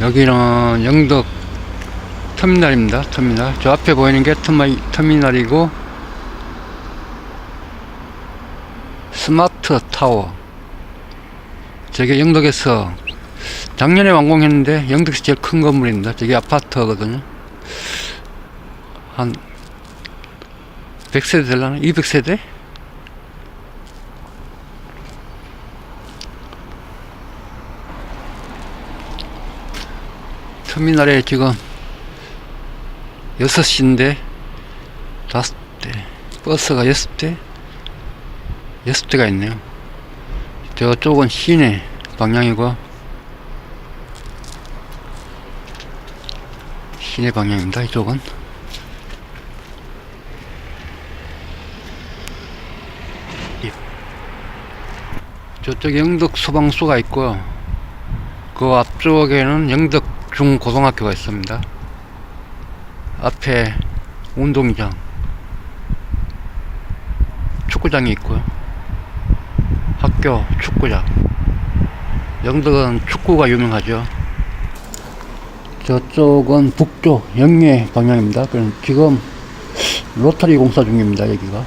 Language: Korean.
여기는 영덕 터미널입니다. 터미널. 저 앞에 보이는 게 터미, 터미널이고 스마트 타워. 저게 영덕에서 작년에 완공했는데 영덕에서 제일 큰 건물입니다. 저게 아파트거든요. 한 100세대 되려나? 200세대? 터미널에 지금 6시인데 5대 버스가 6대? 6대가 있네요. 저쪽은 시내 방향이고 시내 방향입니다 이쪽은. 예. 저쪽 영덕 소방서가 있고요. 그 앞쪽에는 영덕 중고등학교가 있습니다. 앞에 운동장, 축구장이 있고요. 학교 축구장. 영덕은 축구가 유명하죠. 저쪽은 북쪽 영예 방향입니다. 지금 로터리 공사 중입니다. 여기가.